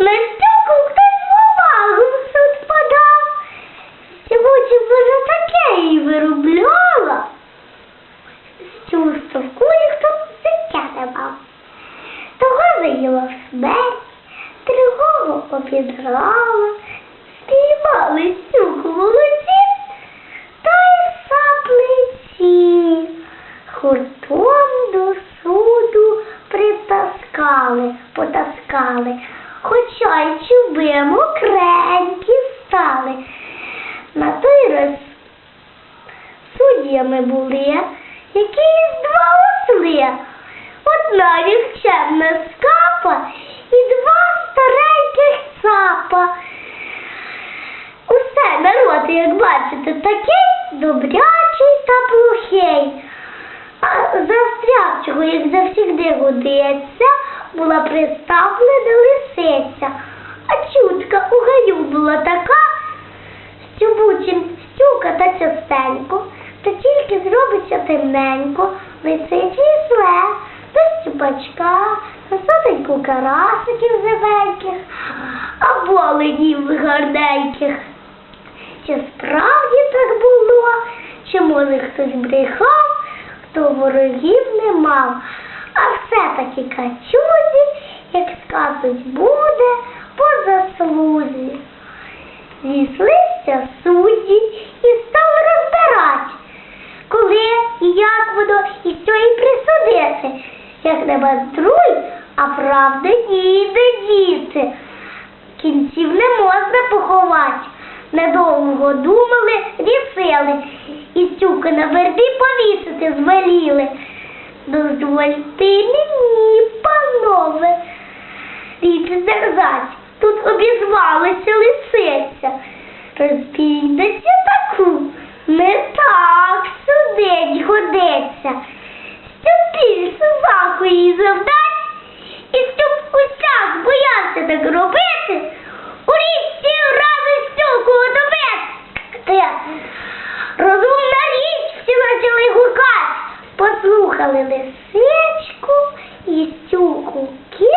На стюку хтось увагу в суд подав. Сьогодні вже таке і виробляла. Стюрство в кулі хто життя давав. Того заїла в смерть, другого обідрала, спіймали стюку волоці, та й саплиці. Хуртом до суду притаскали, потаскали, хоча й чуби мокренькі стали. На той раз суддями були якісь два осли. Одна нікчемна скапа і два стареньких цапа. Усе народ, як бачите, такий добрячий та плохий. А застрявчого, як завжди годиться, була приставлена лисиця. А чутка у гаю була така, що бучим стюка та частенько, та тільки зробиться темненько, лисичі зле, до стюпачка, сотеньку карасиків живеньких, а воленів гарненьких. Чи справді так було, чи може хтось брехав, хто ворогів не мав, а все-таки качузі, як сказуть, буде по заслузі. Зійшлися судді і стали розбирати, коли і як воно і що і присудити, як не баструй, а правда ніде діти. Кінців не можна поховати. Недовго думали, рішили, і стюка на вербі повісити звеліли. Дозвольте мені, панове, річ дерзать, тут обізвалася лисиця. Розпійдеться таку, не так судить годиться. Більше заху їй завдать, і щоб усяк боявся так робити, у річці рази стюку удовити. Розумна річ всі почали гукати, послухали лисичку і